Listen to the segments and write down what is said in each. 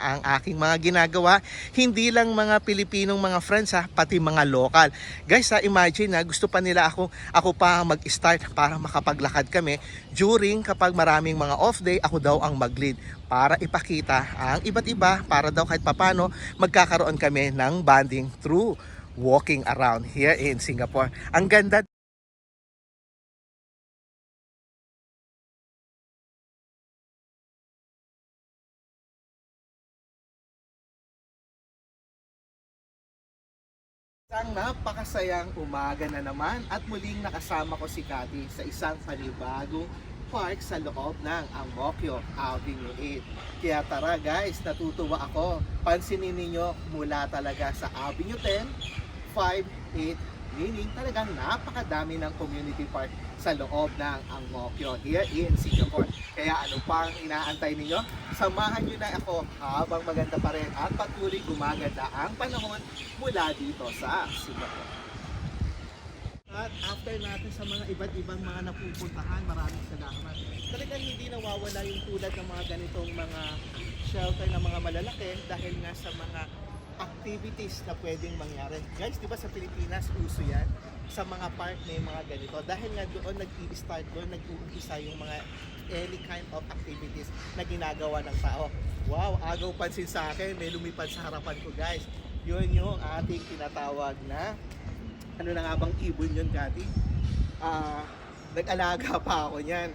ang aking mga ginagawa, hindi lang mga Pilipinong mga friends ha, pati mga local. Guys ha, imagine ha, gusto pa nila ako, ako pa mag-start para makapaglakad kami during kapag maraming mga off day, ako daw ang mag-lead para ipakita ang iba't iba para daw kahit papano magkakaroon kami ng bonding through walking around here in Singapore. Ang ganda Isang napakasayang umaga na naman at muling nakasama ko si Kati sa isang panibagong park sa loob ng Amokyo Avenue 8. Kaya tara guys, natutuwa ako. Pansinin ninyo mula talaga sa Avenue 10, 5, 8, meaning talagang napakadami ng community park sa loob ng Angmokyo here in Singapore. Kaya ano pang inaantay ninyo? Samahan nyo na ako habang maganda pa rin at patuloy gumaganda ang panahon mula dito sa Singapore. At after natin sa mga iba't ibang mga napupuntahan, maraming salamat. Talagang hindi nawawala yung tulad ng mga ganitong mga shelter na mga malalaki dahil nga sa mga activities na pwedeng mangyari. Guys, di ba sa Pilipinas, uso yan? Sa mga park may mga ganito. Dahil nga doon nag-i-start, doon nag-uumpisa yung mga any kind of activities na ginagawa ng tao. Wow, agaw pansin sa akin, may lumipad sa harapan ko guys. Yun yung ating tinatawag na ano na nga bang ibon yun, Kati? Ah, nag-alaga pa ako niyan.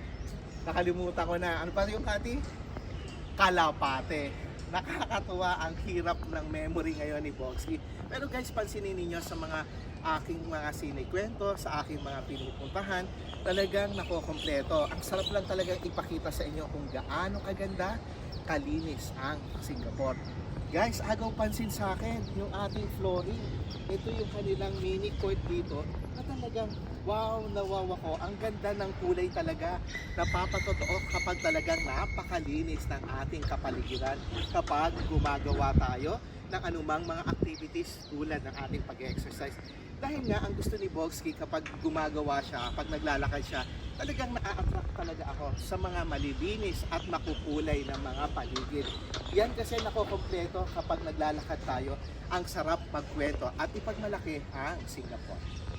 Nakalimutan ko na. Ano pa yung Kati? Kalapate. Nakakatuwa ang hirap ng memory ngayon ni Boxy. Pero guys, pansinin ninyo sa mga aking mga sinikwento, sa aking mga pinupuntahan, talagang nakokompleto. Ang sarap lang talagang ipakita sa inyo kung gaano kaganda, kalinis ang Singapore. Guys, agaw pansin sa akin yung ating flooring. Ito yung kanilang mini court dito na talagang wow, nawawa ko. Ang ganda ng kulay talaga. Napapatotoo kapag talagang napakalinis ng ating kapaligiran kapag gumagawa tayo ng anumang mga activities tulad ng ating pag-exercise. Dahil nga ang gusto ni Bogsky kapag gumagawa siya, kapag naglalakad siya, talagang na-attract talaga ako sa mga malilinis at makukulay na mga paligid. Yan kasi nakokompleto kapag naglalakad tayo, ang sarap magkwento at ipagmalaki ang Singapore.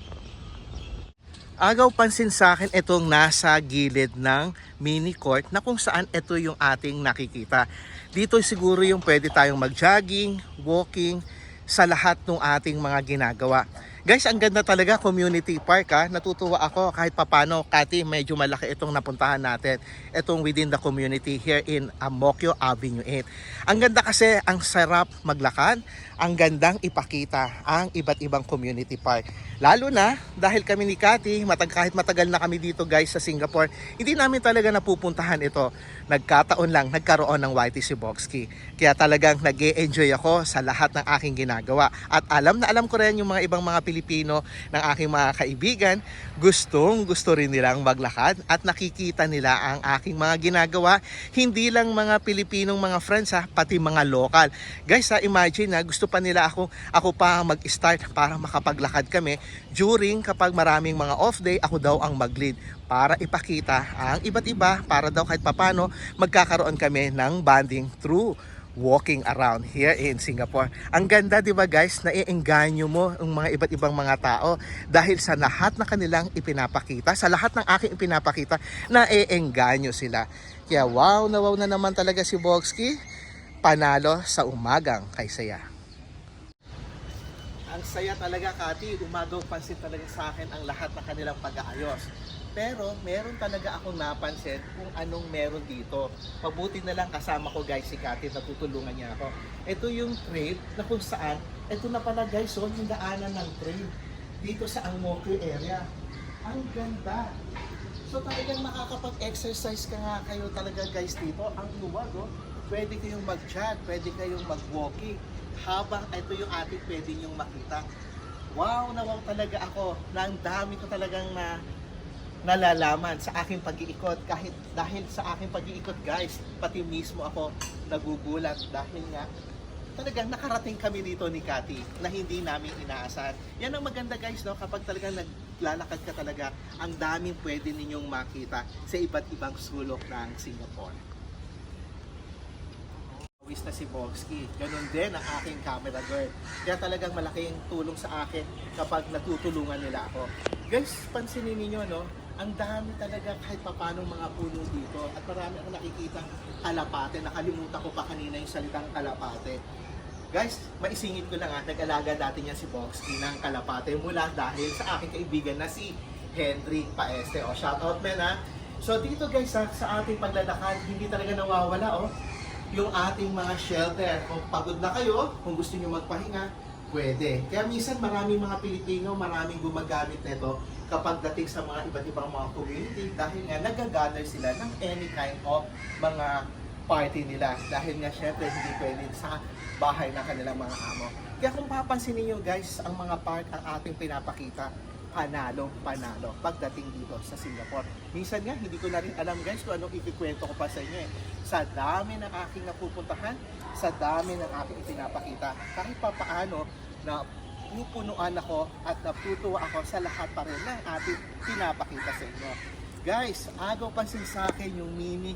Agaw pansin sa akin itong nasa gilid ng mini court na kung saan ito yung ating nakikita. Dito siguro yung pwede tayong mag-jogging, walking, sa lahat ng ating mga ginagawa. Guys, ang ganda talaga community park ha. Natutuwa ako kahit papano, Kati, medyo malaki itong napuntahan natin. Itong within the community here in Amokyo Avenue 8. Ang ganda kasi, ang sarap maglakad, ang gandang ipakita ang iba't ibang community park. Lalo na dahil kami ni Kati, matag kahit matagal na kami dito guys sa Singapore, hindi namin talaga napupuntahan ito. Nagkataon lang, nagkaroon ng YTC Boxkey. Kaya talagang nag enjoy ako sa lahat ng aking ginagawa. At alam na alam ko rin yung mga ibang mga Pilipino ng aking mga kaibigan, gustong gusto rin nilang maglakad at nakikita nila ang aking mga ginagawa. Hindi lang mga Pilipinong mga friends ha, pati mga local. Guys ha, imagine ha, gusto pa nila ako, ako pa mag-start para makapaglakad kami during kapag maraming mga off day, ako daw ang mag-lead para ipakita ang iba't iba para daw kahit papano magkakaroon kami ng bonding through walking around here in Singapore. Ang ganda 'di ba guys, naiengganyo mo ang mga iba't ibang mga tao dahil sa lahat na kanilang ipinapakita, sa lahat ng aking ipinapakita, naiengganyo sila. Kaya wow na wow na naman talaga si Boxky. Panalo sa umagang kay saya. Ang saya talaga, Kati. Umagaw pansin talaga sa akin ang lahat ng kanilang pag-aayos. Pero meron talaga akong napansin kung anong meron dito. Mabuti na lang kasama ko guys si Kati, natutulungan niya ako. Ito yung trail na kung saan, ito na pala guys, oh, yung daanan ng trail dito sa Angmokyo area. Ang ganda. So talagang makakapag-exercise ka nga kayo talaga guys dito. Ang luwag oh. Pwede kayong mag-chat, pwede kayong mag-walking. Habang ito yung ating pwede nyong makita. Wow na wow talaga ako. Ang dami ko talagang na nalalaman sa aking pag-iikot kahit dahil sa aking pag-iikot guys pati mismo ako nagugulat dahil nga talagang nakarating kami dito ni Kati na hindi namin inaasahan. Yan ang maganda guys no kapag talagang naglalakad ka talaga ang daming pwede ninyong makita sa iba't ibang sulok ng Singapore. Luis na si Boxky. Ganon din ang aking camera girl. Kaya talagang malaking tulong sa akin kapag natutulungan nila ako. Guys, pansinin ninyo, no? Ang dami talaga kahit papano mga puno dito. At marami akong nakikita kalapate. Nakalimutan ko pa kanina yung salitang kalapate. Guys, maisingit ko lang ha, nag-alaga dati niya si Boxky ng kalapate mula dahil sa aking kaibigan na si Henry Paeste. O, shout out men ha. So dito guys ha, sa ating paglalakad, hindi talaga nawawala oh yung ating mga shelter. Kung pagod na kayo, kung gusto niyo magpahinga, pwede. Kaya minsan maraming mga Pilipino, maraming gumagamit nito kapag dating sa mga iba't ibang mga community dahil nga nagagather sila ng any kind of mga party nila. Dahil nga syempre hindi pwede sa bahay ng kanilang mga amo. Kaya kung papansin niyo guys, ang mga park ang ating pinapakita, panalo, panalo pagdating dito sa Singapore. Minsan nga, hindi ko na rin alam guys kung anong ikikwento ko pa sa inyo eh. Sa dami ng aking napupuntahan, sa dami ng aking ipinapakita, kahit pa paano na pupunuan ako at natutuwa ako sa lahat pa rin ng ating pinapakita sa inyo. Guys, agaw pansin sa akin yung mini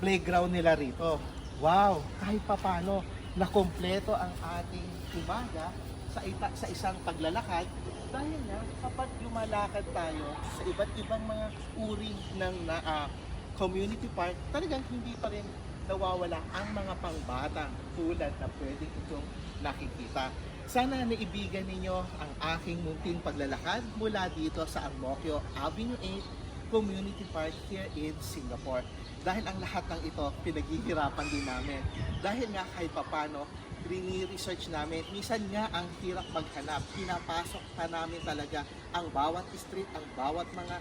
playground nila rito. Wow, kahit pa paano na kompleto ang ating umaga sa, ita- sa isang paglalakad dahil nga kapag lumalakad tayo sa iba't ibang mga uri ng na, ah, community park, talagang hindi pa rin nawawala ang mga pangbata tulad na pwedeng itong nakikita. Sana naibigan ninyo ang aking munting paglalakad mula dito sa Ang Mo Kio Avenue 8 Community Park here in Singapore. Dahil ang lahat ng ito, pinaghihirapan din namin. Dahil nga kahit papano, rini-research namin. Minsan nga ang hirap maghanap. Pinapasok pa namin talaga ang bawat street, ang bawat mga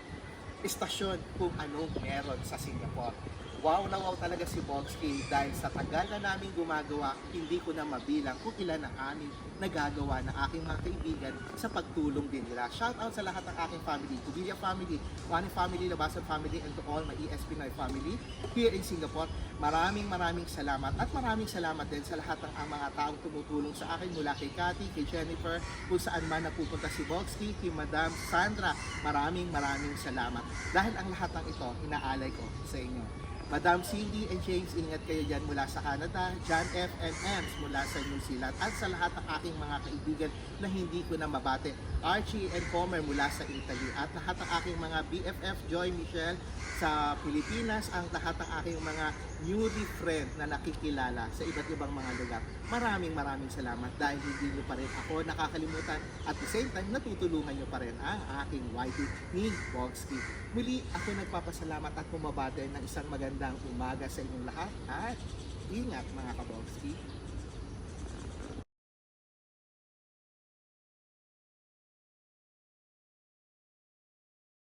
istasyon kung anong meron sa Singapore. Wow na wow talaga si Boxky dahil sa tagal na namin gumagawa, hindi ko na mabilang kung ilan ang aming nagagawa ng aking mga kaibigan sa pagtulong din nila. Shout out sa lahat ng aking family, Kubilia family, Wani family, Labasan family, and to all my ESP Pinoy family here in Singapore. Maraming maraming salamat at maraming salamat din sa lahat ng mga taong tumutulong sa akin mula kay Cathy, kay Jennifer, kung saan man napupunta si Boxky, kay Madam Sandra. Maraming maraming salamat. Dahil ang lahat ng ito, inaalay ko sa inyo. Madam Cindy and James, ingat kayo dyan mula sa Canada, John F. and Ems mula sa New Zealand, at sa lahat ng aking mga kaibigan na hindi ko na mabate, Archie and Comer mula sa Italy, at lahat ng aking mga BFF, Joy Michelle sa Pilipinas, ang lahat ng aking mga newly friend na nakikilala sa iba't ibang mga lugar. Maraming maraming salamat dahil hindi nyo pa rin ako nakakalimutan at the same time natutulungan nyo pa rin ang aking YT ni Boxky. Muli ako nagpapasalamat at bumabate ng isang magandang umaga sa inyong lahat at ingat mga kaboxky.